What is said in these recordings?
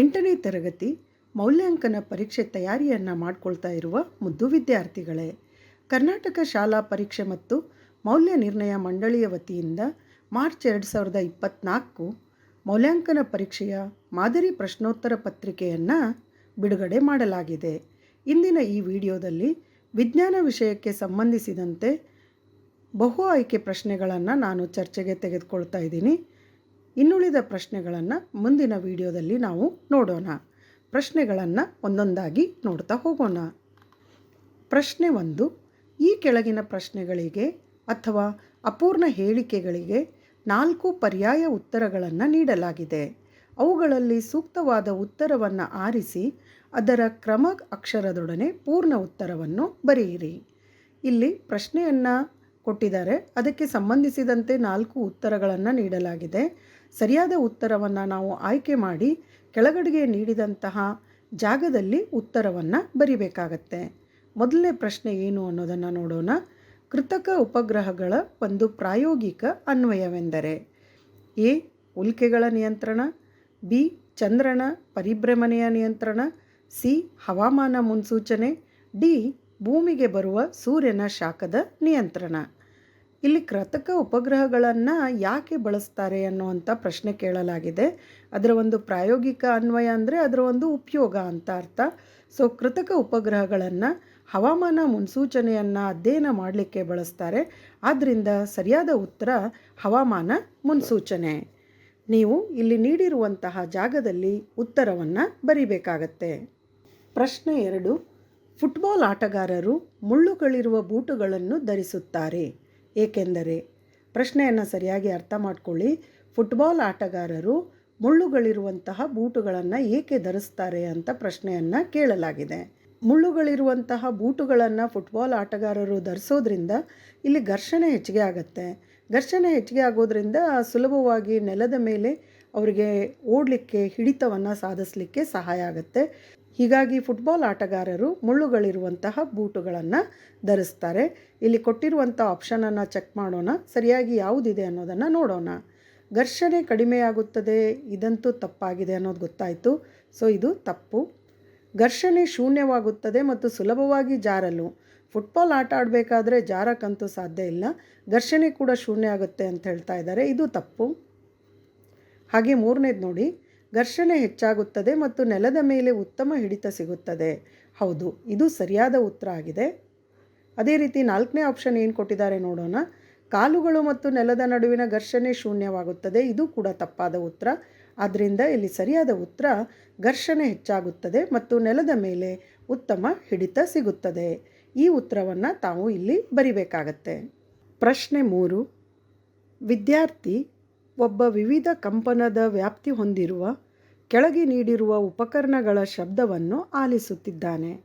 ಎಂಟನೇ ತರಗತಿ ಮೌಲ್ಯಾಂಕನ ಪರೀಕ್ಷೆ ತಯಾರಿಯನ್ನು ಮಾಡಿಕೊಳ್ತಾ ಇರುವ ಮುದ್ದು ವಿದ್ಯಾರ್ಥಿಗಳೇ, ಕರ್ನಾಟಕ ಶಾಲಾ ಪರೀಕ್ಷೆ ಮತ್ತು ಮೌಲ್ಯ ನಿರ್ಣಯ ಮಂಡಳಿಯ ವತಿಯಿಂದ ಮಾರ್ಚ್ ಎರಡು ಸಾವಿರದ ಇಪ್ಪತ್ತ್ನಾಲ್ಕು ಮೌಲ್ಯಾಂಕನ ಪರೀಕ್ಷೆಯ ಮಾದರಿ ಪ್ರಶ್ನೋತ್ತರ ಪತ್ರಿಕೆಯನ್ನು ಬಿಡುಗಡೆ ಮಾಡಲಾಗಿದೆ. ಇಂದಿನ ಈ ವಿಡಿಯೋದಲ್ಲಿ ವಿಜ್ಞಾನ ವಿಷಯಕ್ಕೆ ಸಂಬಂಧಿಸಿದಂತೆ ಬಹು ಆಯ್ಕೆ ಪ್ರಶ್ನೆಗಳನ್ನು ನಾನು ಚರ್ಚೆಗೆ ತೆಗೆದುಕೊಳ್ತಾ ಇದ್ದೀನಿ. ಇನ್ನುಳಿದ ಪ್ರಶ್ನೆಗಳನ್ನು ಮುಂದಿನ ವಿಡಿಯೋದಲ್ಲಿ ನಾವು ನೋಡೋಣ. ಪ್ರಶ್ನೆಗಳನ್ನು ಒಂದೊಂದಾಗಿ ನೋಡ್ತಾ ಹೋಗೋಣ. ಪ್ರಶ್ನೆ ಒಂದು, ಈ ಕೆಳಗಿನ ಪ್ರಶ್ನೆಗಳಿಗೆ ಅಥವಾ ಅಪೂರ್ಣ ಹೇಳಿಕೆಗಳಿಗೆ ನಾಲ್ಕು ಪರ್ಯಾಯ ಉತ್ತರಗಳನ್ನು ನೀಡಲಾಗಿದೆ. ಅವುಗಳಲ್ಲಿ ಸೂಕ್ತವಾದ ಉತ್ತರವನ್ನು ಆರಿಸಿ ಅದರ ಕ್ರಮ ಅಕ್ಷರದೊಡನೆ ಪೂರ್ಣ ಉತ್ತರವನ್ನು ಬರೆಯಿರಿ. ಇಲ್ಲಿ ಪ್ರಶ್ನೆಯನ್ನು ಕೊಟ್ಟಿದ್ದಾರೆ. ಅದಕ್ಕೆ ಸಂಬಂಧಿಸಿದಂತೆ ನಾಲ್ಕು ಉತ್ತರಗಳನ್ನು ನೀಡಲಾಗಿದೆ. ಸರಿಯಾದ ಉತ್ತರವನ್ನು ನಾವು ಆಯ್ಕೆ ಮಾಡಿ ಕೆಳಗಡೆಗೆ ನೀಡಿದಂತಹ ಜಾಗದಲ್ಲಿ ಉತ್ತರವನ್ನು ಬರಿಬೇಕಾಗತ್ತೆ. ಮೊದಲನೇ ಪ್ರಶ್ನೆ ಏನು ಅನ್ನೋದನ್ನು ನೋಡೋಣ. ಕೃತಕ ಉಪಗ್ರಹಗಳ ಒಂದು ಪ್ರಾಯೋಗಿಕ ಅನ್ವಯವೆಂದರೆ ಎ. ಉಲ್ಕೆಗಳ ನಿಯಂತ್ರಣ, ಬಿ. ಚಂದ್ರನ ಪರಿಭ್ರಮಣೆಯ ನಿಯಂತ್ರಣ, ಸಿ. ಹವಾಮಾನ ಮುನ್ಸೂಚನೆ, ಡಿ. ಭೂಮಿಗೆ ಬರುವ ಸೂರ್ಯನ ಶಾಖದ ನಿಯಂತ್ರಣ. ಇಲ್ಲಿ ಕೃತಕ ಉಪಗ್ರಹಗಳನ್ನು ಯಾಕೆ ಬಳಸ್ತಾರೆ ಅನ್ನುವಂಥ ಪ್ರಶ್ನೆ ಕೇಳಲಾಗಿದೆ. ಅದರ ಒಂದು ಪ್ರಾಯೋಗಿಕ ಅನ್ವಯ ಅಂದರೆ ಅದರ ಒಂದು ಉಪಯೋಗ ಅಂತ ಅರ್ಥ. ಸೊ ಕೃತಕ ಉಪಗ್ರಹಗಳನ್ನು ಹವಾಮಾನ ಮುನ್ಸೂಚನೆಯನ್ನು ಅಧ್ಯಯನ ಮಾಡಲಿಕ್ಕೆ ಬಳಸ್ತಾರೆ. ಆದ್ದರಿಂದ ಸರಿಯಾದ ಉತ್ತರ ಹವಾಮಾನ ಮುನ್ಸೂಚನೆ. ನೀವು ಇಲ್ಲಿ ನೀಡಿರುವಂತಹ ಜಾಗದಲ್ಲಿ ಉತ್ತರವನ್ನು ಬರಿಬೇಕಾಗತ್ತೆ. ಪ್ರಶ್ನೆ ಎರಡು. ಫುಟ್ಬಾಲ್ ಆಟಗಾರರು ಮುಳ್ಳುಗಳಿರುವ ಬೂಟುಗಳನ್ನು ಧರಿಸುತ್ತಾರೆ. ಏಕೆಂದರೆ ಪ್ರಶ್ನೆಯನ್ನು ಸರಿಯಾಗಿ ಅರ್ಥ ಮಾಡಿಕೊಳ್ಳಿ. ಫುಟ್ಬಾಲ್ ಆಟಗಾರರು ಮುಳ್ಳುಗಳಿರುವಂತಹ ಬೂಟುಗಳನ್ನು ಏಕೆ ಧರಿಸ್ತಾರೆ ಅಂತ ಪ್ರಶ್ನೆಯನ್ನು ಕೇಳಲಾಗಿದೆ. ಮುಳ್ಳುಗಳಿರುವಂತಹ ಬೂಟುಗಳನ್ನು ಫುಟ್ಬಾಲ್ ಆಟಗಾರರು ಧರಿಸೋದ್ರಿಂದ ಇಲ್ಲಿ ಘರ್ಷಣೆ ಹೆಚ್ಚಿಗೆ ಆಗುತ್ತೆ. ಘರ್ಷಣೆ ಹೆಚ್ಚಿಗೆ ಆಗೋದ್ರಿಂದ ಸುಲಭವಾಗಿ ನೆಲದ ಮೇಲೆ ಅವರಿಗೆ ಓಡಲಿಕ್ಕೆ ಹಿಡಿತವನ್ನು ಸಾಧಿಸಲಿಕ್ಕೆ ಸಹಾಯ ಆಗುತ್ತೆ. ಹೀಗಾಗಿ ಫುಟ್ಬಾಲ್ ಆಟಗಾರರು ಮುಳ್ಳುಗಳಿರುವಂತಹ ಬೂಟುಗಳನ್ನು ಧರಿಸ್ತಾರೆ. ಇಲ್ಲಿ ಕೊಟ್ಟಿರುವಂಥ ಆಪ್ಷನನ್ನು ಚೆಕ್ ಮಾಡೋಣ. ಸರಿಯಾಗಿ ಯಾವುದಿದೆ ಅನ್ನೋದನ್ನು ನೋಡೋಣ. ಘರ್ಷಣೆ ಕಡಿಮೆಯಾಗುತ್ತದೆ, ಇದಂತೂ ತಪ್ಪಾಗಿದೆ ಅನ್ನೋದು ಗೊತ್ತಾಯಿತು. ಸೊ ಇದು ತಪ್ಪು. ಘರ್ಷಣೆ ಶೂನ್ಯವಾಗುತ್ತದೆ ಮತ್ತು ಸುಲಭವಾಗಿ ಜಾರಲು. ಫುಟ್ಬಾಲ್ ಆಟ ಆಡಬೇಕಾದ್ರೆ ಜಾರಕ್ಕಂತೂ ಸಾಧ್ಯ ಇಲ್ಲ. ಘರ್ಷಣೆ ಕೂಡ ಶೂನ್ಯ ಆಗುತ್ತೆ ಅಂತ ಹೇಳ್ತಾ ಇದ್ದಾರೆ. ಇದು ತಪ್ಪು. ಹಾಗೆ ಮೂರನೇದು ನೋಡಿ. ಘರ್ಷಣೆ ಹೆಚ್ಚಾಗುತ್ತದೆ ಮತ್ತು ನೆಲದ ಮೇಲೆ ಉತ್ತಮ ಹಿಡಿತ ಸಿಗುತ್ತದೆ. ಹೌದು, ಇದು ಸರಿಯಾದ ಉತ್ತರ ಆಗಿದೆ. ಅದೇ ರೀತಿ ನಾಲ್ಕನೇ ಆಪ್ಷನ್ ಏನು ಕೊಟ್ಟಿದ್ದಾರೆ ನೋಡೋಣ. ಕಾಲುಗಳು ಮತ್ತು ನೆಲದ ನಡುವಿನ ಘರ್ಷಣೆ ಶೂನ್ಯವಾಗುತ್ತದೆ. ಇದು ಕೂಡ ತಪ್ಪಾದ ಉತ್ತರ. ಆದ್ದರಿಂದ ಇಲ್ಲಿ ಸರಿಯಾದ ಉತ್ತರ, ಘರ್ಷಣೆ ಹೆಚ್ಚಾಗುತ್ತದೆ ಮತ್ತು ನೆಲದ ಮೇಲೆ ಉತ್ತಮ ಹಿಡಿತ ಸಿಗುತ್ತದೆ. ಈ ಉತ್ತರವನ್ನು ತಾವು ಇಲ್ಲಿ ಬರಿಬೇಕಾಗತ್ತೆ. ಪ್ರಶ್ನೆ ಮೂರು. ವಿದ್ಯಾರ್ಥಿ ಒಬ್ಬ ವಿವಿಧ ಕಂಪನದ ವ್ಯಾಪ್ತಿ ಹೊಂದಿರುವ ಕೆಳಗೆ ನೀಡಿರುವ ಉಪಕರಣಗಳ ಶಬ್ದವನ್ನು ಆಲಿಸುತ್ತಿದ್ದಾನೆ.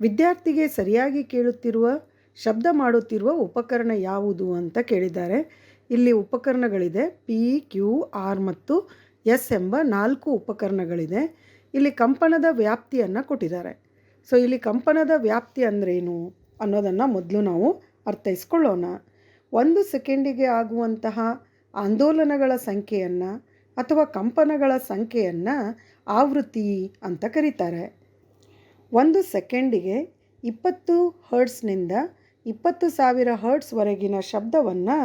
ವಿದ್ಯಾರ್ಥಿಗೆ ಸರಿಯಾಗಿ ಕೇಳುತ್ತಿರುವ, ಶಬ್ದ ಮಾಡುತ್ತಿರುವ ಉಪಕರಣ ಯಾವುದು ಅಂತ ಕೇಳಿದ್ದಾರೆ. ಇಲ್ಲಿ ಉಪಕರಣಗಳಿದೆ, ಪಿ, ಕ್ಯೂ, ಆರ್ ಮತ್ತು ಎಸ್ ಎಂಬ ನಾಲ್ಕು ಉಪಕರಣಗಳಿದೆ. ಇಲ್ಲಿ ಕಂಪನದ ವ್ಯಾಪ್ತಿಯನ್ನು ಕೊಟ್ಟಿದ್ದಾರೆ. ಸೊ, ಇಲ್ಲಿ ಕಂಪನದ ವ್ಯಾಪ್ತಿ ಅಂದ್ರೇನು ಅನ್ನೋದನ್ನು ಮೊದಲು ನಾವು ಅರ್ಥೈಸ್ಕೊಳ್ಳೋಣ. ಒಂದು ಸೆಕೆಂಡಿಗೆ ಆಗುವಂತಹ ಆಂದೋಲನಗಳ ಸಂಖ್ಯೆಯನ್ನು ಅಥವಾ ಕಂಪನಗಳ ಸಂಖ್ಯೆಯನ್ನು ಆವೃತ್ತಿ ಅಂತ ಕರೀತಾರೆ. ಒಂದು ಸೆಕೆಂಡಿಗೆ ಇಪ್ಪತ್ತು ಹರ್ಟ್ಸ್ನಿಂದ ಇಪ್ಪತ್ತು ಸಾವಿರ ಹರ್ಟ್ಸ್ವರೆಗಿನ ಶಬ್ದವನ್ನು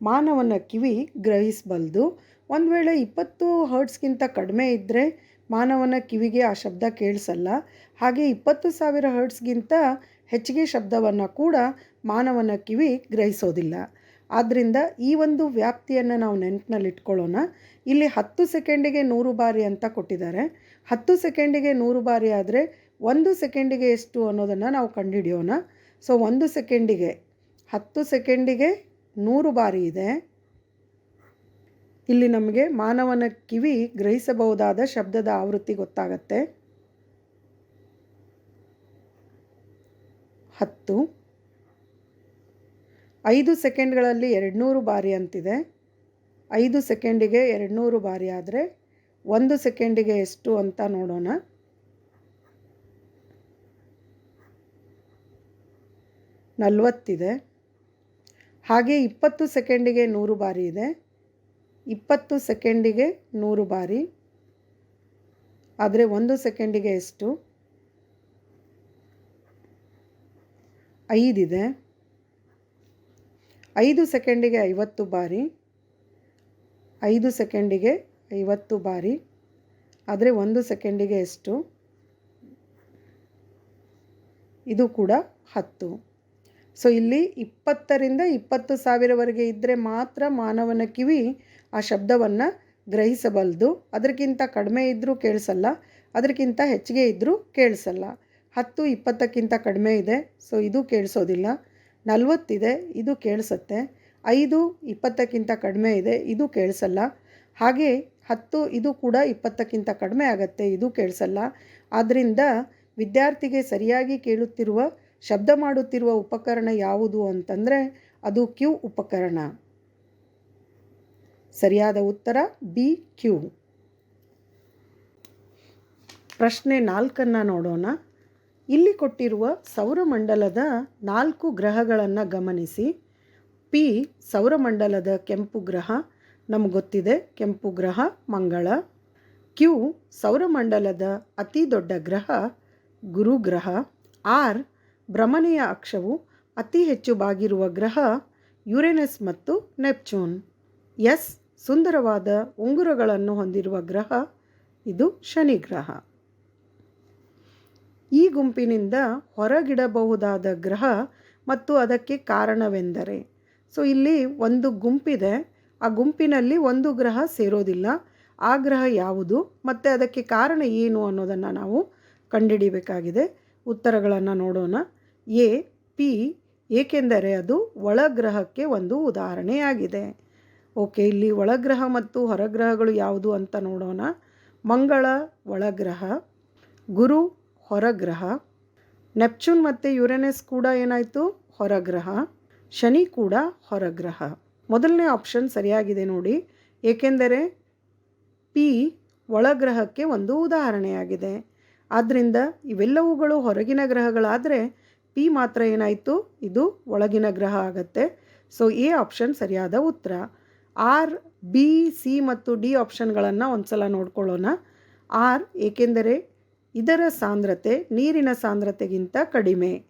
ಮಾನವನ ಕಿವಿ ಗ್ರಹಿಸಬಲ್ದು, ಒಂದು ವೇಳೆ ಇಪ್ಪತ್ತು ಹರ್ಟ್ಸ್ಗಿಂತ ಕಡಿಮೆ ಇದ್ದರೆ ಮಾನವನ ಕಿವಿಗೆ ಆ ಶಬ್ದ ಕೇಳಿಸಲ್ಲ. ಹಾಗೆ ಇಪ್ಪತ್ತು ಸಾವಿರ ಹರ್ಟ್ಸ್ಗಿಂತ ಹೆಚ್ಚಿಗೆ ಶಬ್ದವನ್ನು ಕೂಡ ಮಾನವನ ಕಿವಿ ಗ್ರಹಿಸೋದಿಲ್ಲ. ಆದ್ದರಿಂದ ಈ ಒಂದು ವ್ಯಾಪ್ತಿಯನ್ನು ನಾವು ನೆನಪಿನಲ್ಲಿಟ್ಕೊಳ್ಳೋಣ. ಇಲ್ಲಿ ಹತ್ತು ಸೆಕೆಂಡಿಗೆ ನೂರು ಬಾರಿ ಅಂತ ಕೊಟ್ಟಿದ್ದಾರೆ. ಹತ್ತು ಸೆಕೆಂಡಿಗೆ ನೂರು ಬಾರಿ ಆದರೆ ಒಂದು ಸೆಕೆಂಡಿಗೆ ಎಷ್ಟು ಅನ್ನೋದನ್ನು ನಾವು ಕಂಡುಹಿಡಿಯೋಣ. ಸೊ, ಒಂದು ಸೆಕೆಂಡಿಗೆ ಹತ್ತು ಸೆಕೆಂಡಿಗೆ ನೂರು ಬಾರಿ ಇದೆ. ಇಲ್ಲಿ ನಮಗೆ ಮಾನವನ ಕಿವಿ ಗ್ರಹಿಸಬಹುದಾದ ಶಬ್ದದ ಆವೃತ್ತಿ ಗೊತ್ತಾಗತ್ತೆ. ಹತ್ತು ಐದು ಸೆಕೆಂಡ್ಗಳಲ್ಲಿ ಎರಡುನೂರು ಬಾರಿ ಅಂತಿದೆ. ಐದು ಸೆಕೆಂಡಿಗೆ ಎರಡುನೂರು ಬಾರಿ ಆದರೆ ಒಂದು ಸೆಕೆಂಡಿಗೆ ಎಷ್ಟು ಅಂತ ನೋಡೋಣ. ನಲ್ವತ್ತಿದೆ. ಹಾಗೆ ಇಪ್ಪತ್ತು ಸೆಕೆಂಡಿಗೆ ನೂರು ಬಾರಿ ಇದೆ. ಇಪ್ಪತ್ತು ಸೆಕೆಂಡಿಗೆ ನೂರು ಬಾರಿ. ಆದರೆ ಒಂದು ಸೆಕೆಂಡಿಗೆ ಎಷ್ಟು? ಐದಿದೆ. ಐದು ಸೆಕೆಂಡಿಗೆ ಐವತ್ತು ಬಾರಿ, ಐದು ಸೆಕೆಂಡಿಗೆ ಐವತ್ತು ಬಾರಿ, ಆದರೆ ಒಂದು ಸೆಕೆಂಡಿಗೆ ಎಷ್ಟು? ಇದು ಕೂಡ ಹತ್ತು. ಸೊ ಇಲ್ಲಿ ಇಪ್ಪತ್ತರಿಂದ ಇಪ್ಪತ್ತು ಸಾವಿರವರೆಗೆ ಇದ್ದರೆ ಮಾತ್ರ ಮಾನವನ ಕಿವಿ ಆ ಶಬ್ದವನ್ನು ಗ್ರಹಿಸಬಲ್ಲದು ಅದಕ್ಕಿಂತ ಕಡಿಮೆ ಇದ್ದರೂ ಕೇಳಿಸಲ್ಲ, ಅದಕ್ಕಿಂತ ಹೆಚ್ಚಿಗೆ ಇದ್ದರೂ ಕೇಳಿಸಲ್ಲ. ಹತ್ತು, ಇಪ್ಪತ್ತಕ್ಕಿಂತ ಕಡಿಮೆ ಇದೆ ಸೊ ಇದು ಕೇಳಿಸೋದಿಲ್ಲ. ನಲ್ವತ್ತಿದೆ, ಇದು ಕೇಳಿಸತ್ತೆ. ಐದು, ಇಪ್ಪತ್ತಕ್ಕಿಂತ ಕಡಿಮೆ ಇದೆ, ಇದು ಕೇಳಿಸಲ್ಲ. ಹಾಗೆ ಹತ್ತು, ಇದು ಕೂಡ ಇಪ್ಪತ್ತಕ್ಕಿಂತ ಕಡಿಮೆ ಆಗುತ್ತೆ, ಇದು ಕೇಳಿಸಲ್ಲ. ಆದ್ದರಿಂದ ವಿದ್ಯಾರ್ಥಿಗೆ ಸರಿಯಾಗಿ ಕೇಳುತ್ತಿರುವ, ಶಬ್ದ ಮಾಡುತ್ತಿರುವ ಉಪಕರಣ ಯಾವುದು ಅಂತಂದರೆ, ಅದು ಕ್ಯೂ ಉಪಕರಣ. ಸರಿಯಾದ ಉತ್ತರ, ಬಿ, ಕ್ಯೂ. ಪ್ರಶ್ನೆ ನಾಲ್ಕನ್ನು ನೋಡೋಣ. ಇಲ್ಲಿ ಕೊಟ್ಟಿರುವ ಸೌರಮಂಡಲದ ನಾಲ್ಕು ಗ್ರಹಗಳನ್ನು ಗಮನಿಸಿ. ಪಿ ಸೌರಮಂಡಲದ ಕೆಂಪು ಗ್ರಹ, ನಮ್ಗೆ ಗೊತ್ತಿದೆ ಕೆಂಪು ಗ್ರಹ, ಮಂಗಳ. ಕ್ಯೂ ಸೌರಮಂಡಲದ ಅತಿ ದೊಡ್ಡ ಗ್ರಹ ಗುರುಗ್ರಹ ಆರ್ ಭ್ರಮಣೆಯ ಅಕ್ಷವು ಅತಿ ಹೆಚ್ಚು ಬಾಗಿರುವ ಗ್ರಹ, ಯುರೇನಸ್ ಮತ್ತು ನೆಪ್ಚೂನ್. ಎಸ್ ಸುಂದರವಾದ ಉಂಗುರಗಳನ್ನು ಹೊಂದಿರುವ ಗ್ರಹ, ಇದು ಶನಿ ಗ್ರಹ. ಈ ಗುಂಪಿನಿಂದ ಹೊರಗಿಡಬಹುದಾದ ಗ್ರಹ ಮತ್ತು ಅದಕ್ಕೆ ಕಾರಣವೆಂದರೆ. ಸೊ, ಇಲ್ಲಿ ಒಂದು ಗುಂಪಿದೆ. ಆ ಗುಂಪಿನಲ್ಲಿ ಒಂದು ಗ್ರಹ ಸೇರೋದಿಲ್ಲ. ಆ ಗ್ರಹ ಯಾವುದು ಮತ್ತು ಅದಕ್ಕೆ ಕಾರಣ ಏನು ಅನ್ನೋದನ್ನು ನಾವು ಕಂಡುಹಿಡಿಬೇಕಾಗಿದೆ ಉತ್ತರಗಳನ್ನು ನೋಡೋಣ. ಎ, ಪಿ, ಏಕೆಂದರೆ ಅದು ಒಳಗ್ರಹಕ್ಕೆ ಒಂದು ಉದಾಹರಣೆಯಾಗಿದೆ ಓಕೆ, ಇಲ್ಲಿ ಒಳಗ್ರಹ ಮತ್ತು ಹೊರಗ್ರಹಗಳು ಯಾವುದು ಅಂತ ನೋಡೋಣ. ಮಂಗಳ ಒಳಗ್ರಹ, ಗುರು ಹೊರಗ್ರಹ. ನೆಪ್ಚೂನ್ ಮತ್ತು ಯುರೆನಸ್ ಕೂಡ ಏನಾಯಿತು? ಹೊರಗ್ರಹ. ಶನಿ ಕೂಡ ಹೊರಗ್ರಹ. ಮೊದಲನೇ ಆಪ್ಷನ್ ಸರಿಯಾಗಿದೆ ನೋಡಿ. ಏಕೆಂದರೆ ಪಿ ಒಳಗ್ರಹಕ್ಕೆ ಒಂದು ಉದಾಹರಣೆಯಾಗಿದೆ. ಆದ್ದರಿಂದ ಇವೆಲ್ಲವುಗಳು ಹೊರಗಿನ ಗ್ರಹಗಳಾದರೆ ಪಿ ಮಾತ್ರ ಏನಾಯಿತು? ಇದು ಒಳಗಿನ ಗ್ರಹ ಆಗತ್ತೆ. ಸೊ, ಎ ಆಪ್ಷನ್ ಸರಿಯಾದ ಉತ್ತರ. ಆರ್, ಬಿ, ಸಿ ಮತ್ತು ಡಿ ಆಪ್ಷನ್ಗಳನ್ನು ಒಂದು ಸಲ ನೋಡ್ಕೊಳ್ಳೋಣ. ಆರ್ ಏಕೆಂದರೆ ಇದರ ಸಾಂದ್ರತೆ ನೀರಿನ ಸಾಂದ್ರತೆಗಿಂತ ಕಡಿಮೆ.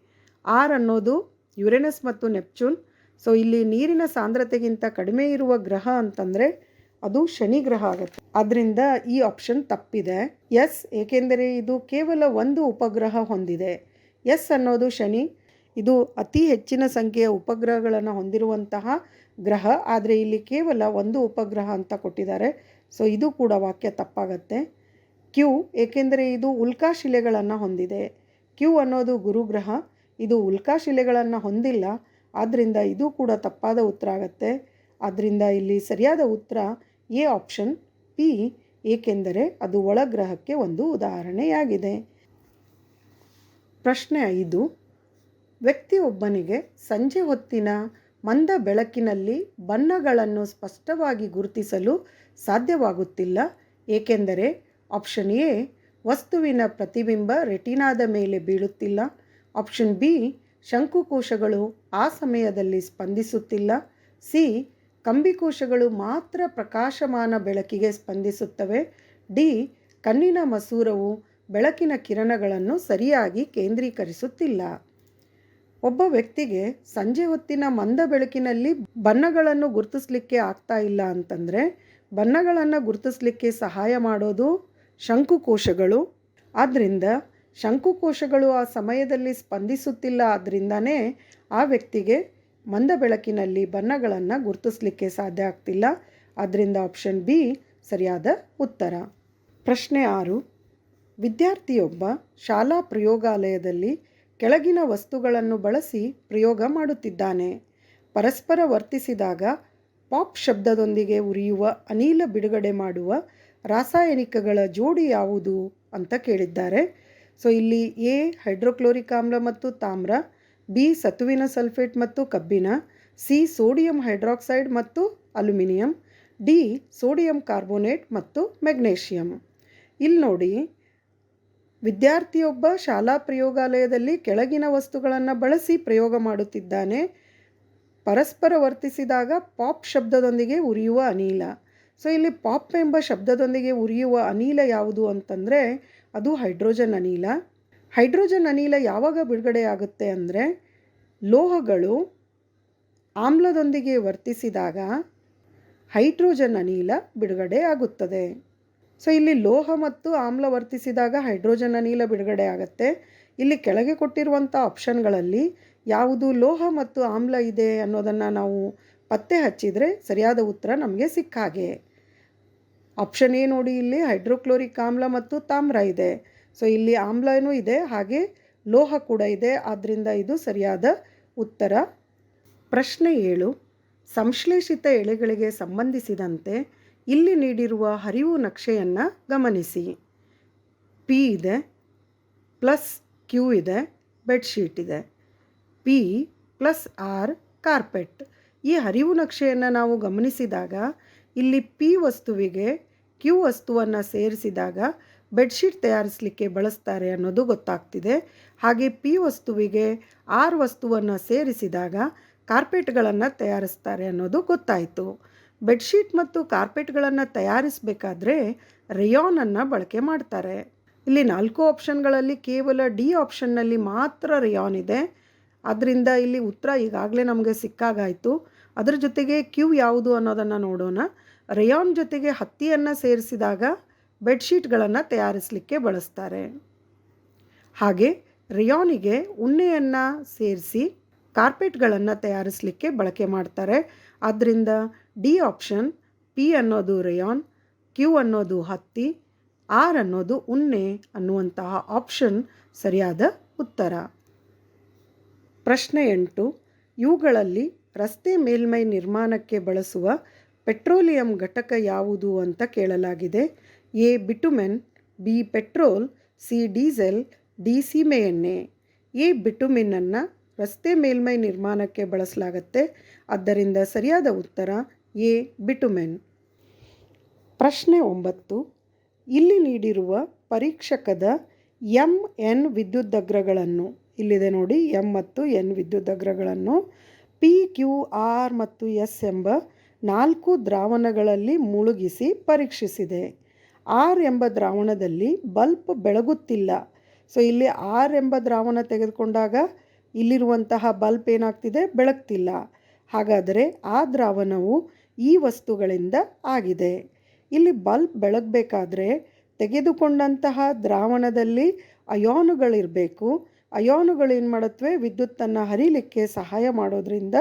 ಆರ್ ಅನ್ನೋದು ಯುರೇನಸ್ ಮತ್ತು ನೆಪ್ಚೂನ್. ಸೊ, ಇಲ್ಲಿ ನೀರಿನ ಸಾಂದ್ರತೆಗಿಂತ ಕಡಿಮೆ ಇರುವ ಗ್ರಹ ಅಂತಂದರೆ ಅದು ಶನಿ ಗ್ರಹ ಆಗುತ್ತೆ. ಅದರಿಂದ ಈ ಆಪ್ಷನ್ ತಪ್ಪಿದೆ. ಎಸ್, ಏಕೆಂದರೆ ಇದು ಕೇವಲ ಒಂದು ಉಪಗ್ರಹ ಹೊಂದಿದೆ. ಎಸ್ ಅನ್ನೋದು ಶನಿ. ಇದು ಅತಿ ಹೆಚ್ಚಿನ ಸಂಖ್ಯೆಯ ಉಪಗ್ರಹಗಳನ್ನು ಹೊಂದಿರುವಂತಹ ಗ್ರಹ, ಆದರೆ ಇಲ್ಲಿ ಕೇವಲ ಒಂದು ಉಪಗ್ರಹ ಅಂತ ಕೊಟ್ಟಿದ್ದಾರೆ. ಸೊ, ಇದು ಕೂಡ ವಾಕ್ಯ ತಪ್ಪಾಗತ್ತೆ. ಕ್ಯೂ ಏಕೆಂದರೆ ಇದು ಉಲ್ಕಾಶಿಲೆಗಳನ್ನು ಹೊಂದಿದೆ. ಕ್ಯೂ ಅನ್ನೋದು ಗುರುಗ್ರಹ, ಇದು ಉಲ್ಕಾಶಿಲೆಗಳನ್ನು ಹೊಂದಿಲ್ಲ ಆದ್ದರಿಂದ ಇದು ಕೂಡ ತಪ್ಪಾದ ಉತ್ತರ ಆಗುತ್ತೆ. ಆದ್ದರಿಂದ ಇಲ್ಲಿ ಸರಿಯಾದ ಉತ್ತರ ಎ ಆಪ್ಷನ್, ಪಿ, ಏಕೆಂದರೆ ಅದು ಒಳಗ್ರಹಕ್ಕೆ ಒಂದು ಉದಾಹರಣೆಯಾಗಿದೆ. ಪ್ರಶ್ನೆ ಐದು, ವ್ಯಕ್ತಿಯೊಬ್ಬನಿಗೆ ಸಂಜೆ ಹೊತ್ತಿನ ಮಂದ ಬೆಳಕಿನಲ್ಲಿ ಬಣ್ಣಗಳನ್ನು ಸ್ಪಷ್ಟವಾಗಿ ಗುರುತಿಸಲು ಸಾಧ್ಯವಾಗುತ್ತಿಲ್ಲ, ಏಕೆಂದರೆ ಆಪ್ಷನ್ ಎ ವಸ್ತುವಿನ ಪ್ರತಿಬಿಂಬ ರೆಟಿನಾದ ಮೇಲೆ ಬೀಳುತ್ತಿಲ್ಲ. ಆಪ್ಷನ್ ಬಿ ಶಂಕುಕೋಶಗಳು ಆ ಸಮಯದಲ್ಲಿ ಸ್ಪಂದಿಸುತ್ತಿಲ್ಲ. ಸಿ ಕಂಬಿಕೋಶಗಳು ಮಾತ್ರ ಪ್ರಕಾಶಮಾನ ಬೆಳಕಿಗೆ ಸ್ಪಂದಿಸುತ್ತವೆ. ಡಿ ಕಣ್ಣಿನ ಮಸೂರವು ಬೆಳಕಿನ ಕಿರಣಗಳನ್ನು ಸರಿಯಾಗಿ ಕೇಂದ್ರೀಕರಿಸುತ್ತಿಲ್ಲ. ಒಬ್ಬ ವ್ಯಕ್ತಿಗೆ ಸಂಜೆ ಹೊತ್ತಿನ ಮಂದ ಬೆಳಕಿನಲ್ಲಿ ಬಣ್ಣಗಳನ್ನು ಗುರುತಿಸ್ಲಿಕ್ಕೆ ಆಗ್ತಾ ಇಲ್ಲ ಅಂತಂದರೆ, ಬಣ್ಣಗಳನ್ನು ಗುರುತಿಸ್ಲಿಕ್ಕೆ ಸಹಾಯ ಮಾಡೋದು ಶಂಕುಕೋಶಗಳು. ಆದ್ದರಿಂದ ಶಂಕುಕೋಶಗಳು ಆ ಸಮಯದಲ್ಲಿ ಸ್ಪಂದಿಸುತ್ತಿಲ್ಲ ಆದ್ದರಿಂದನೇ ಆ ವ್ಯಕ್ತಿಗೆ ಮಂದ ಬೆಳಕಿನಲ್ಲಿ ಬಣ್ಣಗಳನ್ನು ಗುರುತಿಸಲಿಕ್ಕೆ ಸಾಧ್ಯ ಆಗ್ತಿಲ್ಲ. ಆದ್ದರಿಂದ ಆಪ್ಷನ್ ಬಿ ಸರಿಯಾದ ಉತ್ತರ. ಪ್ರಶ್ನೆ ಆರು. ವಿದ್ಯಾರ್ಥಿಯೊಬ್ಬ ಶಾಲಾ ಪ್ರಯೋಗಾಲಯದಲ್ಲಿ ಕೆಳಗಿನ ವಸ್ತುಗಳನ್ನು ಬಳಸಿ ಪ್ರಯೋಗ ಮಾಡುತ್ತಿದ್ದಾನೆ. ಪರಸ್ಪರ ವರ್ತಿಸಿದಾಗ ಪಾಪ್ ಶಬ್ದದೊಂದಿಗೆ ಉರಿಯುವ ಅನಿಲ ಬಿಡುಗಡೆ ಮಾಡುವ ರಾಸಾಯನಿಕಗಳ ಜೋಡಿ ಯಾವುದು ಅಂತ ಕೇಳಿದ್ದಾರೆ. ಸೊ, ಇಲ್ಲಿ ಎ, ಹೈಡ್ರೋಕ್ಲೋರಿಕ್ ಆಮ್ಲ ಮತ್ತು ತಾಮ್ರ, ಬಿ, ಸತುವಿನ ಸಲ್ಫೇಟ್ ಮತ್ತು ಕಬ್ಬಿಣ, ಸಿ, ಸೋಡಿಯಂ ಹೈಡ್ರಾಕ್ಸೈಡ್ ಮತ್ತು ಅಲ್ಯೂಮಿನಿಯಂ, ಡಿ, ಸೋಡಿಯಂ ಕಾರ್ಬೋನೇಟ್ ಮತ್ತು ಮೆಗ್ನೇಷಿಯಂ. ಇಲ್ಲಿ ನೋಡಿ, ವಿದ್ಯಾರ್ಥಿಯೊಬ್ಬ ಶಾಲಾ ಪ್ರಯೋಗಾಲಯದಲ್ಲಿ ಕೆಳಗಿನ ವಸ್ತುಗಳನ್ನು ಬಳಸಿ ಪ್ರಯೋಗ ಮಾಡುತ್ತಿದ್ದಾನೆ. ಪರಸ್ಪರ ವರ್ತಿಸಿದಾಗ ಪಾಪ್ ಶಬ್ದದೊಂದಿಗೆ ಉರಿಯುವ ಅನಿಲ. ಸೊ ಇಲ್ಲಿ ಪಾಪ್ ಎಂಬ ಶಬ್ದದೊಂದಿಗೆ ಉರಿಯುವ ಅನಿಲ ಯಾವುದು ಅಂತಂದರೆ ಅದು ಹೈಡ್ರೋಜನ್ ಅನಿಲ. ಹೈಡ್ರೋಜನ್ ಅನಿಲ ಯಾವಾಗ ಬಿಡುಗಡೆ ಆಗುತ್ತೆ ಅಂದರೆ ಲೋಹಗಳು ಆಮ್ಲದೊಂದಿಗೆ ವರ್ತಿಸಿದಾಗ ಹೈಡ್ರೋಜನ್ ಅನಿಲ ಬಿಡುಗಡೆ ಆಗುತ್ತದೆ ಸೊ ಇಲ್ಲಿ ಲೋಹ ಮತ್ತು ಆಮ್ಲ ವರ್ತಿಸಿದಾಗ ಹೈಡ್ರೋಜನ್ ಅನಿಲ ಬಿಡುಗಡೆ ಆಗುತ್ತೆ ಇಲ್ಲಿ ಕೆಳಗೆ ಕೊಟ್ಟಿರುವಂಥ ಆಪ್ಷನ್ಗಳಲ್ಲಿ ಯಾವುದು ಲೋಹ ಮತ್ತು ಆಮ್ಲ ಇದೆ ಅನ್ನೋದನ್ನು ನಾವು ಪತ್ತೆ ಹಚ್ಚಿದರೆ ಸರಿಯಾದ ಉತ್ತರ ನಮಗೆ ಸಿಕ್ಕ ಹಾಗೆ ಆಪ್ಷನ್ ಎ ನೋಡಿ ಇಲ್ಲಿ ಹೈಡ್ರೋಕ್ಲೋರಿಕ್ ಆಮ್ಲ ಮತ್ತು ತಾಮ್ರ ಇದೆ. ಸೊ ಇಲ್ಲಿ ಆಮ್ಲನೂ ಇದೆ, ಹಾಗೆ ಲೋಹ ಕೂಡ ಇದೆ. ಆದ್ದರಿಂದ ಇದು ಸರಿಯಾದ ಉತ್ತರ. ಪ್ರಶ್ನೆ ಏಳು. ಸಂಶ್ಲೇಷಿತ ಎಳೆಗಳಿಗೆ ಸಂಬಂಧಿಸಿದಂತೆ ಇಲ್ಲಿ ನೀಡಿರುವ ಹರಿವು ನಕ್ಷೆಯನ್ನು ಗಮನಿಸಿ. ಪಿ ಇದೆ ಪ್ಲಸ್ ಕ್ಯೂ ಇದೆ ಬೆಡ್ಶೀಟ್ ಇದೆ. ಪಿ ಪ್ಲಸ್ ಆರ್ ಕಾರ್ಪೆಟ್ ಈ ಹರಿವು ನಕ್ಷೆಯನ್ನು ನಾವು ಗಮನಿಸಿದಾಗ ಇಲ್ಲಿ ಪಿ ವಸ್ತುವಿಗೆ ಕ್ಯೂ ವಸ್ತುವನ್ನು ಸೇರಿಸಿದಾಗ ಬೆಡ್ಶೀಟ್ ತಯಾರಿಸಲಿಕ್ಕೆ ಬಳಸ್ತಾರೆ ಅನ್ನೋದು ಗೊತ್ತಾಗ್ತಿದೆ. ಹಾಗೆ ಪಿ ವಸ್ತುವಿಗೆ ಆರ್ ವಸ್ತುವನ್ನು ಸೇರಿಸಿದಾಗ ಕಾರ್ಪೆಟ್ಗಳನ್ನು ತಯಾರಿಸ್ತಾರೆ ಅನ್ನೋದು ಗೊತ್ತಾಯಿತು. ಬೆಡ್ಶೀಟ್ ಮತ್ತು ಕಾರ್ಪೆಟ್ಗಳನ್ನು ತಯಾರಿಸಬೇಕಾದ್ರೆ ರೆಯಾನನ್ನು ಬಳಕೆ ಮಾಡ್ತಾರೆ. ಇಲ್ಲಿ ನಾಲ್ಕು ಆಪ್ಷನ್ಗಳಲ್ಲಿ ಕೇವಲ ಡಿ ಆಪ್ಷನ್ನಲ್ಲಿ ಮಾತ್ರ ರೆಯಾನ್ ಇದೆ. ಆದ್ದರಿಂದ ಇಲ್ಲಿ ಉತ್ತರ ಈಗಾಗಲೇ ನಮಗೆ ಸಿಕ್ಕಾಗಾಯಿತು. ಅದರ ಜೊತೆಗೆ ಕ್ಯೂ ಯಾವುದು ಅನ್ನೋದನ್ನು ನೋಡೋಣ. ರೇಯಾನ್ ಜೊತೆಗೆ ಹತ್ತಿಯನ್ನು ಸೇರಿಸಿದಾಗ ಬೆಡ್ಶೀಟ್ಗಳನ್ನು ತಯಾರಿಸಲಿಕ್ಕೆ ಬಳಸ್ತಾರೆ. ಹಾಗೆ ರೇಯಾನಿಗೆ ಉಣ್ಣೆಯನ್ನು ಸೇರಿಸಿ ಕಾರ್ಪೆಟ್ಗಳನ್ನು ತಯಾರಿಸಲಿಕ್ಕೆ ಬಳಕೆ ಮಾಡ್ತಾರೆ. ಆದ್ದರಿಂದ ಡಿ ಆಪ್ಷನ್, ಪಿ ಅನ್ನೋದು ರೆಯಾನ್, ಕ್ಯೂ ಅನ್ನೋದು ಹತ್ತಿ, ಆರ್ ಅನ್ನೋದು ಉಣ್ಣೆ ಅನ್ನುವಂತಹ ಆಪ್ಷನ್ ಸರಿಯಾದ ಉತ್ತರ. ಪ್ರಶ್ನೆ ಎಂಟು, ಇವುಗಳಲ್ಲಿ ರಸ್ತೆ ಮೇಲ್ಮೈ ನಿರ್ಮಾಣಕ್ಕೆ ಬಳಸುವ ಪೆಟ್ರೋಲಿಯಂ ಘಟಕ ಯಾವುದು ಅಂತ ಕೇಳಲಾಗಿದೆ. A bitumen, B petrol, C diesel, D ಸೀಮೆ ಎಣ್ಣೆ ಎ ಬಿಟುಮಿನನ್ನು ರಸ್ತೆ ಮೇಲ್ಮೈ ನಿರ್ಮಾಣಕ್ಕೆ ಬಳಸಲಾಗುತ್ತೆ. ಆದ್ದರಿಂದ ಸರಿಯಾದ ಉತ್ತರ ಎ ಬಿಟುಮೆನ್. ಪ್ರಶ್ನೆ ಒಂಬತ್ತು. ಇಲ್ಲಿ ನೀಡಿರುವ ಪರೀಕ್ಷಕದ ಎಂ ಎನ್ ವಿದ್ಯುದ್ದಗ್ರಗಳನ್ನು ಇಲ್ಲಿದೆ ನೋಡಿ ಎಂ ಮತ್ತು ಎನ್ ವಿದ್ಯುದ್ದಗ್ರಗಳನ್ನು ಪಿ ಕ್ಯೂ ಆರ್ ಮತ್ತು ಎಸ್ ಎಂಬ ನಾಲ್ಕು ದ್ರಾವಣಗಳಲ್ಲಿ ಮುಳುಗಿಸಿ ಪರೀಕ್ಷಿಸಿದೆ. ಆರ್ ಎಂಬ ದ್ರಾವಣದಲ್ಲಿ ಬಲ್ಬ್ ಬೆಳಗುತ್ತಿಲ್ಲ. ಸೊ, ಇಲ್ಲಿ ಆರ್ ಎಂಬ ದ್ರಾವಣ ತೆಗೆದುಕೊಂಡಾಗ ಇಲ್ಲಿರುವಂತಹ ಬಲ್ಬ್ ಏನಾಗ್ತಿದೆ? ಬೆಳಗ್ತಿಲ್ಲ. ಹಾಗಾದರೆ ಆ ದ್ರಾವಣವು ಈ ವಸ್ತುಗಳಿಂದ ಆಗಿದೆ. ಇಲ್ಲಿ ಬಲ್ಬ್ ಬೆಳಗಬೇಕಾದ್ರೆ ತೆಗೆದುಕೊಂಡಂತಹ ದ್ರಾವಣದಲ್ಲಿ ಅಯಾನುಗಳಿರಬೇಕು. ಅಯಾನುಗಳು ಏನು ಮಾಡುತ್ತವೆ ವಿದ್ಯುತ್ತನ್ನು ಹರಿಲಿಕ್ಕೆ ಸಹಾಯ ಮಾಡೋದರಿಂದ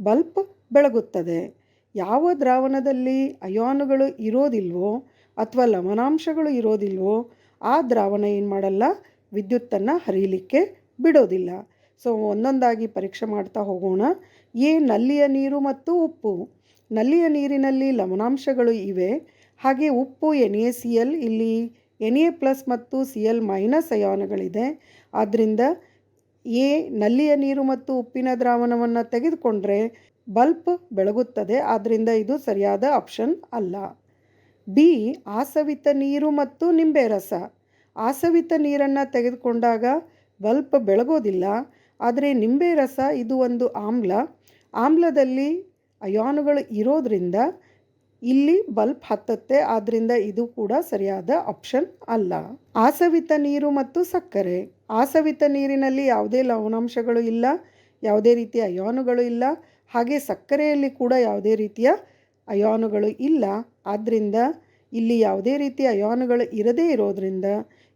ಬಲ್ಬ್ ಬೆಳಗುತ್ತದೆ. ಯಾವ ದ್ರಾವಣದಲ್ಲಿ ಅಯಾನುಗಳು ಇರೋದಿಲ್ವೋ ಅಥವಾ ಲವಣಾಂಶಗಳು ಇರೋದಿಲ್ವೋ ಆ ದ್ರಾವಣ ಏನು ಮಾಡಲ್ಲ? ವಿದ್ಯುತ್ತನ್ನು ಹರಿಯಲಿಕ್ಕೆ ಬಿಡೋದಿಲ್ಲ. ಸೊ ಒಂದೊಂದಾಗಿ ಪರೀಕ್ಷೆ ಮಾಡ್ತಾ ಹೋಗೋಣ. ಎ, ನಲ್ಲಿಯ ನೀರು ಮತ್ತು ಉಪ್ಪು. ನಲ್ಲಿಯ ನೀರಿನಲ್ಲಿ ಲವಣಾಂಶಗಳು ಇವೆ. ಹಾಗೆ ಉಪ್ಪು ಎನ್ ಎ ಸಿ ಎಲ್, ಇಲ್ಲಿ ಎನ್ ಎ ಪ್ಲಸ್ ಮತ್ತು ಸಿ ಎಲ್ ಮೈನಸ್ ಅಯಾನುಗಳಿದೆ. ಆದ್ದರಿಂದ ಎ, ನಲ್ಲಿಯ ನೀರು ಮತ್ತು ಉಪ್ಪಿನ ದ್ರಾವಣವನ್ನು ತೆಗೆದುಕೊಂಡ್ರೆ ಬಲ್ಬ್ ಬೆಳಗುತ್ತದೆ ಆದ್ದರಿಂದ ಇದು ಸರಿಯಾದ ಆಪ್ಷನ್ ಅಲ್ಲ. ಬಿ, ಆಸವಿತ ನೀರು ಮತ್ತು ನಿಂಬೆ ರಸ ಆಸವಿತ ನೀರನ್ನು ತೆಗೆದುಕೊಂಡಾಗ ಬಲ್ಪ್ ಬೆಳಗೋದಿಲ್ಲ, ಆದರೆ ನಿಂಬೆ ರಸ ಇದು ಒಂದು ಆಮ್ಲ. ಆಮ್ಲದಲ್ಲಿ ಅಯಾನುಗಳು ಇರೋದ್ರಿಂದ ಇಲ್ಲಿ ಬಲ್ಪ್ ಹತ್ತತ್ತೆ ಆದ್ದರಿಂದ ಇದು ಕೂಡ ಸರಿಯಾದ ಆಪ್ಷನ್ ಅಲ್ಲ. ಆಸವಿತ ನೀರು ಮತ್ತು ಸಕ್ಕರೆ. ಆಸವಿತ ನೀರಿನಲ್ಲಿ ಯಾವುದೇ ಲವಣಾಂಶಗಳು ಇಲ್ಲ, ಯಾವುದೇ ರೀತಿಯ ಅಯಾನುಗಳು ಇಲ್ಲ ಹಾಗೆ ಸಕ್ಕರೆಯಲ್ಲಿ ಕೂಡ ಯಾವುದೇ ರೀತಿಯ ಅಯಾನುಗಳು ಇಲ್ಲ. ಆದ್ದರಿಂದ ಇಲ್ಲಿ ಯಾವುದೇ ರೀತಿಯ ಅಯಾನುಗಳು ಇರದೇ ಇರೋದರಿಂದ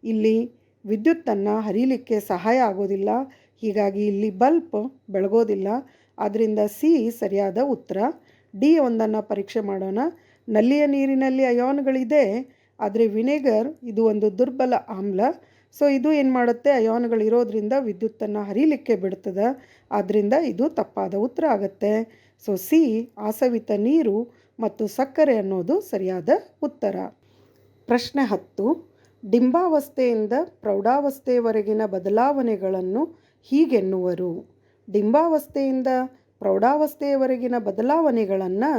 ಇಲ್ಲಿ ವಿದ್ಯುತ್ತನ್ನು ಹರಿಲಿಕ್ಕೆ ಸಹಾಯ ಆಗೋದಿಲ್ಲ. ಹೀಗಾಗಿ ಇಲ್ಲಿ ಬಲ್ಪ್ ಬೆಳಗೋದಿಲ್ಲ. ಆದ್ದರಿಂದ ಸಿ ಸರಿಯಾದ ಉತ್ತರ. ಡಿ ಒಂದನ್ನು ಪರೀಕ್ಷೆ ಮಾಡೋಣ. ನಲ್ಲಿಯ ನೀರಿನಲ್ಲಿ ಅಯಾನುಗಳಿದೆ. ಆದರೆ ವಿನೆಗರ್ ಇದು ಒಂದು ದುರ್ಬಲ ಆಮ್ಲ. ಸೊ ಇದು ಏನು ಮಾಡುತ್ತೆ? ಅಯಾನುಗಳು ಇರೋದ್ರಿಂದ ವಿದ್ಯುತ್ತನ್ನು ಹರಿಲಿಕ್ಕೆ ಬಿಡ್ತದೆ. ಆದ್ದರಿಂದ ಇದು ತಪ್ಪಾದ ಉತ್ತರ ಆಗುತ್ತೆ. ಸೊ ಸಿ ಆಸವಿತ ನೀರು ಮತ್ತು ಸಕ್ಕರೆ ಅನ್ನೋದು ಸರಿಯಾದ ಉತ್ತರ. ಪ್ರಶ್ನೆ ಹತ್ತು. ಡಿಂಬಾವಸ್ಥೆಯಿಂದ ಪ್ರೌಢಾವಸ್ಥೆಯವರೆಗಿನ ಬದಲಾವಣೆಗಳನ್ನು ಹೀಗೆನ್ನುವರು. ಡಿಂಬಾವಸ್ಥೆಯಿಂದ ಪ್ರೌಢಾವಸ್ಥೆಯವರೆಗಿನ ಬದಲಾವಣೆಗಳನ್ನು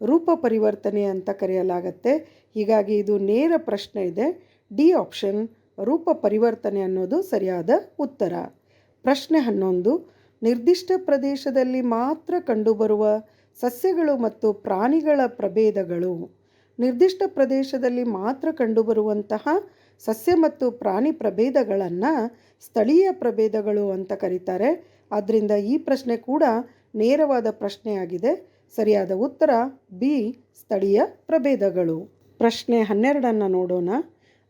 ರೂಪ ಪರಿವರ್ತನೆ ಅಂತ ಕರೆಯಲಾಗತ್ತೆ. ಹೀಗಾಗಿ ಇದು ನೇರ ಪ್ರಶ್ನೆ ಇದೆ. D option. ರೂಪ ಪರಿವರ್ತನೆ ಅನ್ನೋದು ಸರಿಯಾದ ಉತ್ತರ. ಪ್ರಶ್ನೆ ಹನ್ನೊಂದು, ನಿರ್ದಿಷ್ಟ ಪ್ರದೇಶದಲ್ಲಿ ಮಾತ್ರ ಕಂಡುಬರುವ ಸಸ್ಯಗಳು ಮತ್ತು ಪ್ರಾಣಿಗಳ ಪ್ರಭೇದಗಳು. ನಿರ್ದಿಷ್ಟ ಪ್ರದೇಶದಲ್ಲಿ ಮಾತ್ರ ಕಂಡುಬರುವಂತಹ ಸಸ್ಯ ಮತ್ತು ಪ್ರಾಣಿ ಪ್ರಭೇದಗಳನ್ನು ಸ್ಥಳೀಯ ಪ್ರಭೇದಗಳು ಅಂತ ಕರೀತಾರೆ. ಆದ್ದರಿಂದ ಈ ಪ್ರಶ್ನೆ ಕೂಡ ನೇರವಾದ ಪ್ರಶ್ನೆಯಾಗಿದೆ. ಸರಿಯಾದ ಉತ್ತರ, ಬಿ, ಸ್ಥಳೀಯ ಪ್ರಭೇದಗಳು. ಪ್ರಶ್ನೆ ಹನ್ನೆರಡನ್ನು ನೋಡೋಣ.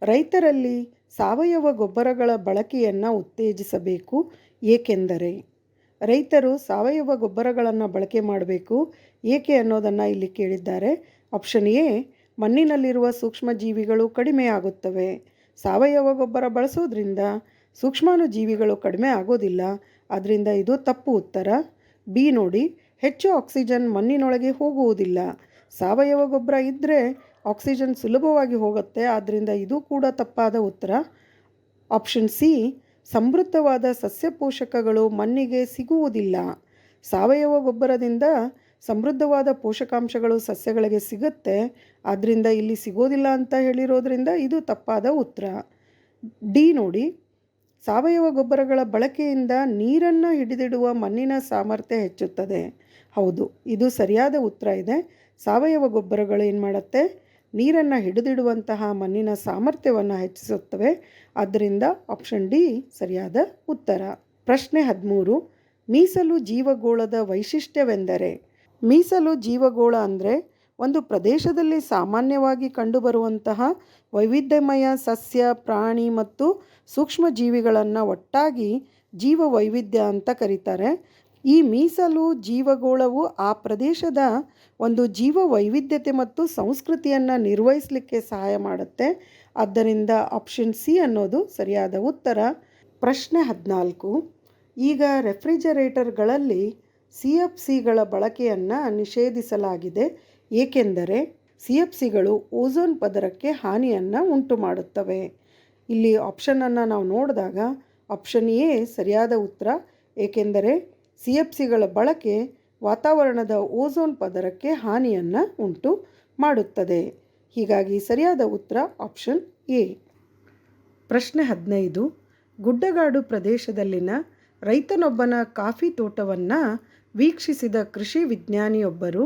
ರೈತರಲ್ಲಿ ಸಾವಯವ ಗೊಬ್ಬರಗಳ ಬಳಕೆಯನ್ನು ಉತ್ತೇಜಿಸಬೇಕು. ಏಕೆಂದರೆ ರೈತರು ಸಾವಯವ ಗೊಬ್ಬರಗಳನ್ನು ಬಳಕೆ ಮಾಡಬೇಕು. ಏಕೆ ಅನ್ನೋದನ್ನು ಇಲ್ಲಿ ಕೇಳಿದ್ದಾರೆ. ಆಪ್ಷನ್ ಎ, ಮಣ್ಣಿನಲ್ಲಿರುವ ಸೂಕ್ಷ್ಮಜೀವಿಗಳು ಕಡಿಮೆಯಾಗುತ್ತವೆ ಸಾವಯವ ಗೊಬ್ಬರ ಬಳಸೋದ್ರಿಂದ ಸೂಕ್ಷ್ಮಾಣುಜೀವಿಗಳು ಕಡಿಮೆ ಆಗೋದಿಲ್ಲ. ಆದ್ದರಿಂದ ಇದು ತಪ್ಪು ಉತ್ತರ. ಬಿ ನೋಡಿ, ಹೆಚ್ಚು ಆಕ್ಸಿಜನ್ ಮಣ್ಣಿನೊಳಗೆ ಹೋಗುವುದಿಲ್ಲ. ಸಾವಯವ ಗೊಬ್ಬರ ಇದ್ದರೆ ಆಕ್ಸಿಜನ್ ಸುಲಭವಾಗಿ ಹೋಗುತ್ತೆ. ಆದ್ದರಿಂದ ಇದು ಕೂಡ ತಪ್ಪಾದ ಉತ್ತರ. ಆಪ್ಷನ್ ಸಿ, ಸಮೃದ್ಧವಾದ ಸಸ್ಯ ಪೋಷಕಗಳು ಮಣ್ಣಿಗೆ ಸಿಗುವುದಿಲ್ಲ. ಸಾವಯವ ಗೊಬ್ಬರದಿಂದ ಸಮೃದ್ಧವಾದ ಪೋಷಕಾಂಶಗಳು ಸಸ್ಯಗಳಿಗೆ ಸಿಗುತ್ತೆ. ಆದ್ದರಿಂದ ಇಲ್ಲಿ ಸಿಗೋದಿಲ್ಲ ಅಂತ ಹೇಳಿರೋದ್ರಿಂದ ಇದು ತಪ್ಪಾದ ಉತ್ತರ. ಡಿ ನೋಡಿ, ಸಾವಯವ ಗೊಬ್ಬರಗಳ ಬಳಕೆಯಿಂದ ನೀರನ್ನು ಹಿಡಿದಿಡುವ ಮಣ್ಣಿನ ಸಾಮರ್ಥ್ಯ ಹೆಚ್ಚುತ್ತದೆ. ಹೌದು, ಇದು ಸರಿಯಾದ ಉತ್ತರ ಇದೆ. ಸಾವಯವ ಗೊಬ್ಬರಗಳು ಏನು ಮಾಡುತ್ತೆ? ನೀರನ್ನು ಹಿಡಿದಿಡುವಂತಹ ಮಣ್ಣಿನ ಸಾಮರ್ಥ್ಯವನ್ನು ಹೆಚ್ಚಿಸುತ್ತವೆ. ಆದ್ದರಿಂದ ಆಪ್ಷನ್ ಡಿ ಸರಿಯಾದ ಉತ್ತರ. ಪ್ರಶ್ನೆ ಹದಿಮೂರು. ಮೀಸಲು ಜೀವಗೋಳದ ವೈಶಿಷ್ಟ್ಯವೆಂದರೆ? ಮೀಸಲು ಜೀವಗೋಳ ಅಂದರೆ ಒಂದು ಪ್ರದೇಶದಲ್ಲಿ ಸಾಮಾನ್ಯವಾಗಿ ಕಂಡುಬರುವಂತಹ ವೈವಿಧ್ಯಮಯ ಸಸ್ಯ, ಪ್ರಾಣಿ ಮತ್ತು ಸೂಕ್ಷ್ಮಜೀವಿಗಳನ್ನು ಒಟ್ಟಾಗಿ ಜೀವ ವೈವಿಧ್ಯ ಅಂತ ಕರೀತಾರೆ. ಈ ಮೀಸಲು ಜೀವಗೋಳವು ಆ ಪ್ರದೇಶದ ಒಂದು ಜೀವ ವೈವಿಧ್ಯತೆ ಮತ್ತು ಸಂಸ್ಕೃತಿಯನ್ನು ನಿರ್ವಹಿಸಲಿಕ್ಕೆ ಸಹಾಯ ಮಾಡುತ್ತೆ. ಆದ್ದರಿಂದ ಆಪ್ಷನ್ ಸಿ ಅನ್ನೋದು ಸರಿಯಾದ ಉತ್ತರ. ಪ್ರಶ್ನೆ ಹದಿನಾಲ್ಕು. ಈಗ ರೆಫ್ರಿಜರೇಟರ್ಗಳಲ್ಲಿ ಸಿ ಎಫ್ ಸಿಗಳ ಬಳಕೆಯನ್ನು ನಿಷೇಧಿಸಲಾಗಿದೆ. ಏಕೆಂದರೆ ಸಿ ಎಫ್ ಸಿಗಳು ಓಝೋನ್ ಪದರಕ್ಕೆ ಹಾನಿಯನ್ನು ಉಂಟು ಮಾಡುತ್ತವೆ ಇಲ್ಲಿ ಆಪ್ಷನನ್ನು ನಾವು ನೋಡಿದಾಗ ಆಪ್ಷನ್ ಎ ಸರಿಯಾದ ಉತ್ತರ. ಏಕೆಂದರೆ ಸಿ ಎಫ್ ಸಿಗಳ ಬಳಕೆ ವಾತಾವರಣದ ಓಝೋನ್ ಪದರಕ್ಕೆ ಹಾನಿಯನ್ನು ಉಂಟು ಮಾಡುತ್ತದೆ. ಹೀಗಾಗಿ ಸರಿಯಾದ ಉತ್ತರ ಆಪ್ಷನ್ ಎ. ಪ್ರಶ್ನೆ ಹದಿನೈದು. ಗುಡ್ಡಗಾಡು ಪ್ರದೇಶದಲ್ಲಿನ ರೈತನೊಬ್ಬನ ಕಾಫಿ ತೋಟವನ್ನು ವೀಕ್ಷಿಸಿದ ಕೃಷಿ ವಿಜ್ಞಾನಿಯೊಬ್ಬರು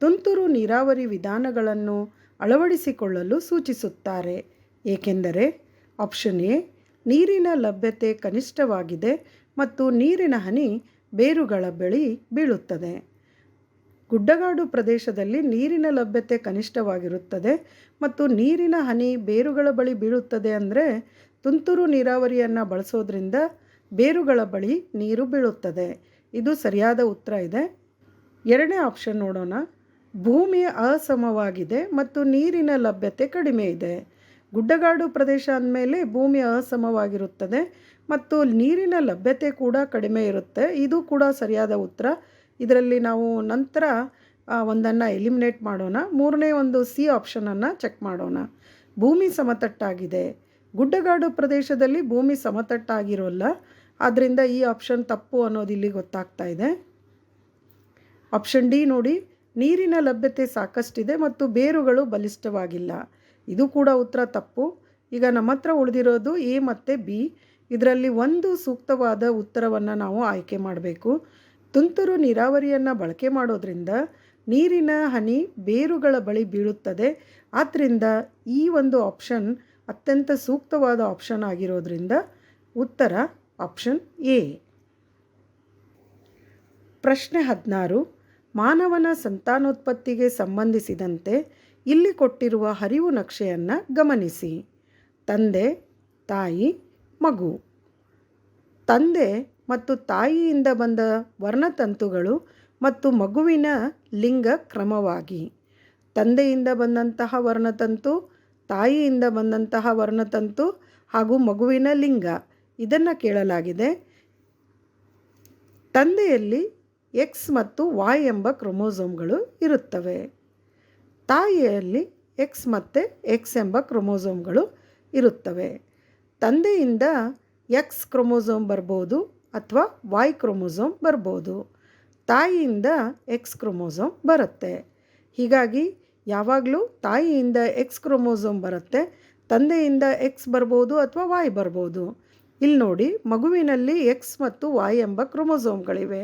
ತುಂತುರು ನೀರಾವರಿ ವಿಧಾನಗಳನ್ನು ಅಳವಡಿಸಿಕೊಳ್ಳಲು ಸೂಚಿಸುತ್ತಾರೆ. ಏಕೆಂದರೆ ಆಪ್ಷನ್ ಎ, ನೀರಿನ ಲಭ್ಯತೆ ಕನಿಷ್ಠವಾಗಿದೆ ಮತ್ತು ನೀರಿನ ಹನಿ ಬೇರುಗಳ ಬಳಿ ಬೀಳುತ್ತದೆ. ಗುಡ್ಡಗಾಡು ಪ್ರದೇಶದಲ್ಲಿ ನೀರಿನ ಲಭ್ಯತೆ ಕನಿಷ್ಠವಾಗಿರುತ್ತದೆ ಮತ್ತು ನೀರಿನ ಹನಿ ಬೇರುಗಳ ಬಳಿ ಬೀಳುತ್ತದೆ ಅಂದರೆ ತುಂತುರು ನೀರಾವರಿಯನ್ನು ಬಳಸೋದ್ರಿಂದ ಬೇರುಗಳ ಬಳಿ ನೀರು ಬೀಳುತ್ತದೆ. ಇದು ಸರಿಯಾದ ಉತ್ತರ ಇದೆ. ಎರಡನೇ ಆಪ್ಷನ್ ನೋಡೋಣ. ಭೂಮಿ ಅಸಮವಾಗಿದೆ ಮತ್ತು ನೀರಿನ ಲಭ್ಯತೆ ಕಡಿಮೆ ಇದೆ. ಗುಡ್ಡಗಾಡು ಪ್ರದೇಶ ಅಂದಮೇಲೆ ಭೂಮಿ ಅಸಮವಾಗಿರುತ್ತದೆ. ಮತ್ತು ನೀರಿನ ಲಭ್ಯತೆ ಕೂಡ ಕಡಿಮೆ ಇರುತ್ತೆ. ಇದು ಕೂಡ ಸರಿಯಾದ ಉತ್ತರ. ಇದರಲ್ಲಿ ನಾವು ನಂತರ ಒಂದನ್ನು ಎಲಿಮಿನೇಟ್ ಮಾಡೋಣ. ಮೂರನೇ ಒಂದು ಸಿ ಆಪ್ಷನನ್ನು ಚೆಕ್ ಮಾಡೋಣ. ಭೂಮಿ ಸಮತಟ್ಟಾಗಿದೆ. ಗುಡ್ಡಗಾಡು ಪ್ರದೇಶದಲ್ಲಿ ಭೂಮಿ ಸಮತಟ್ಟಾಗಿರೋಲ್ಲ. ಆದ್ದರಿಂದ ಈ ಆಪ್ಷನ್ ತಪ್ಪು ಅನ್ನೋದು ಇಲ್ಲಿ ಗೊತ್ತಾಗ್ತಾ ಇದೆ. ಆಪ್ಷನ್ ಡಿ ನೋಡಿ, ನೀರಿನ ಲಭ್ಯತೆ ಸಾಕಷ್ಟಿದೆ ಮತ್ತು ಬೇರುಗಳು ಬಲಿಷ್ಠವಾಗಿಲ್ಲ. ಇದು ಕೂಡ ಉತ್ತರ ತಪ್ಪು. ಈಗ ನಮ್ಮ ಹತ್ರ ಉಳಿದಿರೋದು ಎ ಮತ್ತು ಬಿ ಇದರಲ್ಲಿ ಒಂದು ಸೂಕ್ತವಾದ ಉತ್ತರವನ್ನು ನಾವು ಆಯ್ಕೆ ಮಾಡಬೇಕು. ತುಂತುರು ನೀರಾವರಿಯನ್ನು ಬಳಕೆ ಮಾಡೋದ್ರಿಂದ ನೀರಿನ ಹನಿ ಬೇರುಗಳ ಬಳಿ ಬೀಳುತ್ತದೆ. ಆದ್ದರಿಂದ ಈ ಒಂದು ಆಪ್ಷನ್ ಅತ್ಯಂತ ಸೂಕ್ತವಾದ ಆಪ್ಷನ್ ಆಗಿರೋದ್ರಿಂದ ಉತ್ತರ ಆಪ್ಷನ್ ಎ. ಪ್ರಶ್ನೆ ಹದಿನಾರು. ಮಾನವನ ಸಂತಾನೋತ್ಪತ್ತಿಗೆ ಸಂಬಂಧಿಸಿದಂತೆ ಇಲ್ಲಿ ಕೊಟ್ಟಿರುವ ಹರಿವು ನಕ್ಷೆಯನ್ನು ಗಮನಿಸಿ. ತಂದೆ, ತಾಯಿ ಮಗು. ತಂದೆ ಮತ್ತು ತಾಯಿಯಿಂದ ಬಂದ ವರ್ಣತಂತುಗಳು ಮತ್ತು ಮಗುವಿನ ಲಿಂಗ ಕ್ರಮವಾಗಿ. ತಂದೆಯಿಂದ ಬಂದಂತಹ ವರ್ಣತಂತು, ತಾಯಿಯಿಂದ ಬಂದಂತಹ ವರ್ಣತಂತು ಹಾಗೂ ಮಗುವಿನ ಲಿಂಗ. ಇದನ್ನು ಕೇಳಲಾಗಿದೆ. ತಂದೆಯಲ್ಲಿ ಎಕ್ಸ್ ಮತ್ತು ವಾಯ್ ಎಂಬ ಕ್ರೊಮೋಸೋಮ್ಗಳು ಇರುತ್ತವೆ. ತಾಯಿಯಲ್ಲಿ ಎಕ್ಸ್ ಮತ್ತು ಎಕ್ಸ್ ಎಂಬ ಕ್ರೊಮೋಸೋಮ್ಗಳು ಇರುತ್ತವೆ. ತಂದೆಯಿಂದ ಎಕ್ಸ್ ಕ್ರೊಮೋಸೋಮ್ ಬರ್ಬೋದು ಅಥವಾ ವೈ ಕ್ರೊಮೋಸೋಮ್ ಬರ್ಬೋದು. ತಾಯಿಯಿಂದ ಎಕ್ಸ್ ಕ್ರೊಮೋಸೋಮ್ ಬರುತ್ತೆ. ಹೀಗಾಗಿ ಯಾವಾಗಲೂ ತಾಯಿಯಿಂದ ಎಕ್ಸ್ ಕ್ರೊಮೋಸೋಮ್ ಬರುತ್ತೆ, ತಂದೆಯಿಂದ ಎಕ್ಸ್ ಬರ್ಬೋದು ಅಥವಾ ವಾಯ್ ಬರ್ಬೋದು. ಇಲ್ಲಿ ನೋಡಿ, ಮಗುವಿನಲ್ಲಿ ಎಕ್ಸ್ ಮತ್ತು ವಾಯ್ ಎಂಬ ಕ್ರೊಮೋಸೋಮ್ಗಳಿವೆ.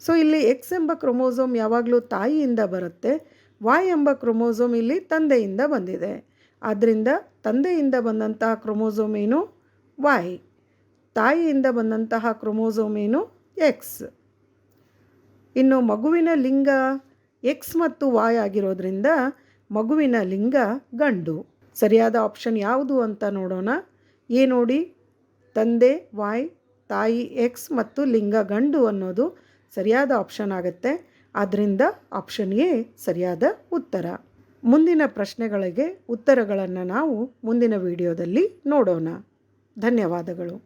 ಸೊ, ಇಲ್ಲಿ ಎಕ್ಸ್ ಎಂಬ ಕ್ರೊಮೋಸೋಮ್ ಯಾವಾಗಲೂ ತಾಯಿಯಿಂದ ಬರುತ್ತೆ ವಾಯ್ ಎಂಬ ಕ್ರೊಮೋಸೋಮ್ ಇಲ್ಲಿ ತಂದೆಯಿಂದ ಬಂದಿದೆ. ಆದ್ದರಿಂದ ತಂದೆಯಿಂದ ಬಂದಂತಹ ಕ್ರೊಮೋಸೋಮ್ ಏನು? ವಾಯ್ ತಾಯಿಯಿಂದ ಬಂದಂತಹ ಕ್ರೊಮೋಸೋಮ್ ಏನು? ಎಕ್ಸ್. ಇನ್ನು ಮಗುವಿನ ಲಿಂಗ ಎಕ್ಸ್ ಮತ್ತು ವಾಯ್ ಆಗಿರೋದ್ರಿಂದ ಮಗುವಿನ ಲಿಂಗ ಗಂಡು. ಸರಿಯಾದ ಆಪ್ಷನ್ ಯಾವುದು ಅಂತ ನೋಡೋಣ. ಏ ನೋಡಿ, ತಂದೆ ವಾಯ್ ತಾಯಿ, ಎಕ್ಸ್ ಮತ್ತು ಲಿಂಗ ಗಂಡು ಅನ್ನೋದು ಸರಿಯಾದ ಆಪ್ಷನ್ ಆಗುತ್ತೆ. ಆದ್ದರಿಂದ ಆಪ್ಷನ್ ಎ ಸರಿಯಾದ ಉತ್ತರ. ಮುಂದಿನ ಪ್ರಶ್ನೆಗಳಿಗೆ ಉತ್ತರಗಳನ್ನು ನಾವು ಮುಂದಿನ ವಿಡಿಯೋದಲ್ಲಿ ನೋಡೋಣ. ಧನ್ಯವಾದಗಳು.